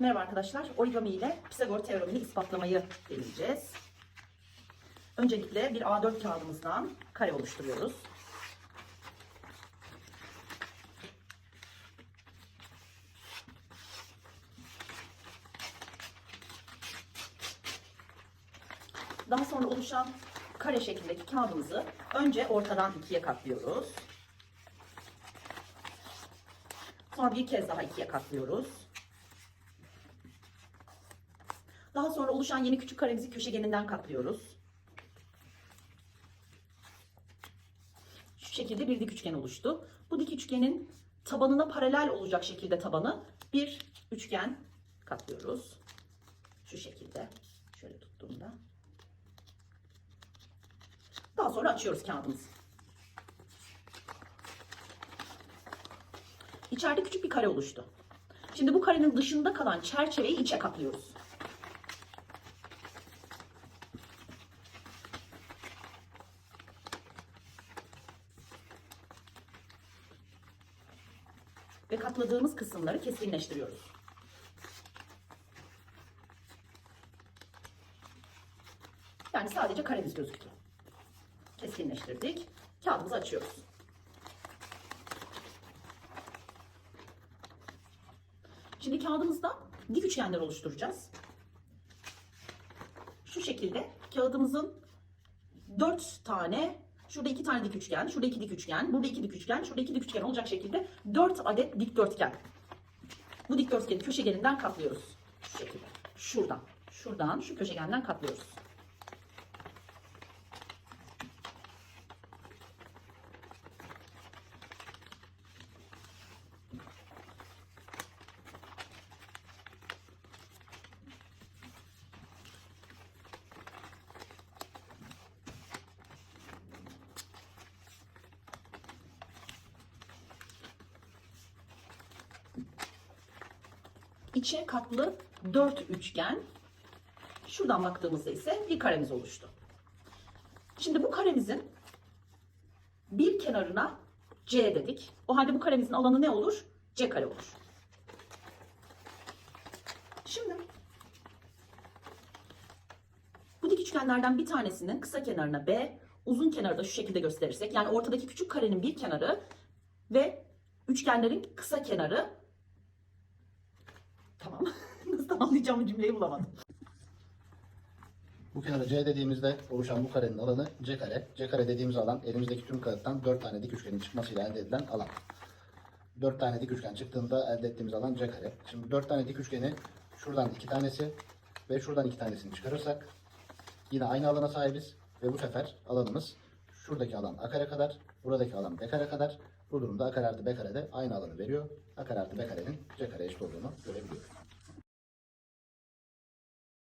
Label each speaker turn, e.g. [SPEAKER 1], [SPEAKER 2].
[SPEAKER 1] Merhaba arkadaşlar. Origami ile Pisagor teoremini ispatlamayı deneyeceğiz. Öncelikle bir A4 kağıdımızdan kare oluşturuyoruz. Daha sonra oluşan kare şeklindeki kağıdımızı önce ortadan ikiye katlıyoruz. Sonra bir kez daha ikiye katlıyoruz. Daha sonra oluşan yeni küçük karemizi köşegeninden katlıyoruz. Şu şekilde bir dik üçgen oluştu. Bu dik üçgenin tabanına paralel olacak şekilde tabanı bir üçgen katlıyoruz. Şu şekilde. Şöyle tuttuğumda. Daha sonra açıyoruz kağıdımızı. İçeride küçük bir kare oluştu. Şimdi bu karenin dışında kalan çerçeveyi içe katlıyoruz. Ve katladığımız kısımları keskinleştiriyoruz. Yani sadece karemiz gözüktü. Keskinleştirdik. Kağıdımızı açıyoruz. Şimdi kağıdımızda dik üçgenler oluşturacağız. Şu şekilde kağıdımızın dört tane, şurada iki tane dik üçgen, şurada iki dik üçgen, burada iki dik üçgen, şurada iki dik üçgen olacak şekilde dört adet dikdörtgen. Bu dikdörtgeni köşegeninden katlıyoruz. Şu şekilde. Şuradan. Şuradan şu köşegenden katlıyoruz. İçe katlı dört üçgen. Şuradan baktığımızda ise bir karemiz oluştu. Şimdi bu karemizin bir kenarına C dedik. O halde bu karemizin alanı ne olur? C kare olur. Şimdi bu dik üçgenlerden bir tanesinin kısa kenarına B, uzun kenarı da şu şekilde gösterirsek yani ortadaki küçük karenin bir kenarı ve üçgenlerin kısa kenarı. Nasıl tamamlayacağım cümleyi bulamadım.
[SPEAKER 2] Bu kenara C dediğimizde oluşan bu karenin alanı C kare. C kare dediğimiz alan elimizdeki tüm kağıttan 4 tane dik üçgenin çıkmasıyla elde edilen alan. 4 tane dik üçgen çıktığında elde ettiğimiz alan C kare. Şimdi 4 tane dik üçgeni şuradan 2 tanesi ve şuradan 2 tanesini çıkarırsak yine aynı alana sahibiz ve bu sefer alanımız şuradaki alan A kare kadar, buradaki alan B kare kadar. Bu durumda A kare artı B kare de aynı alanı veriyor. A kare artı B karenin C kare eşit olduğunu görebiliyoruz.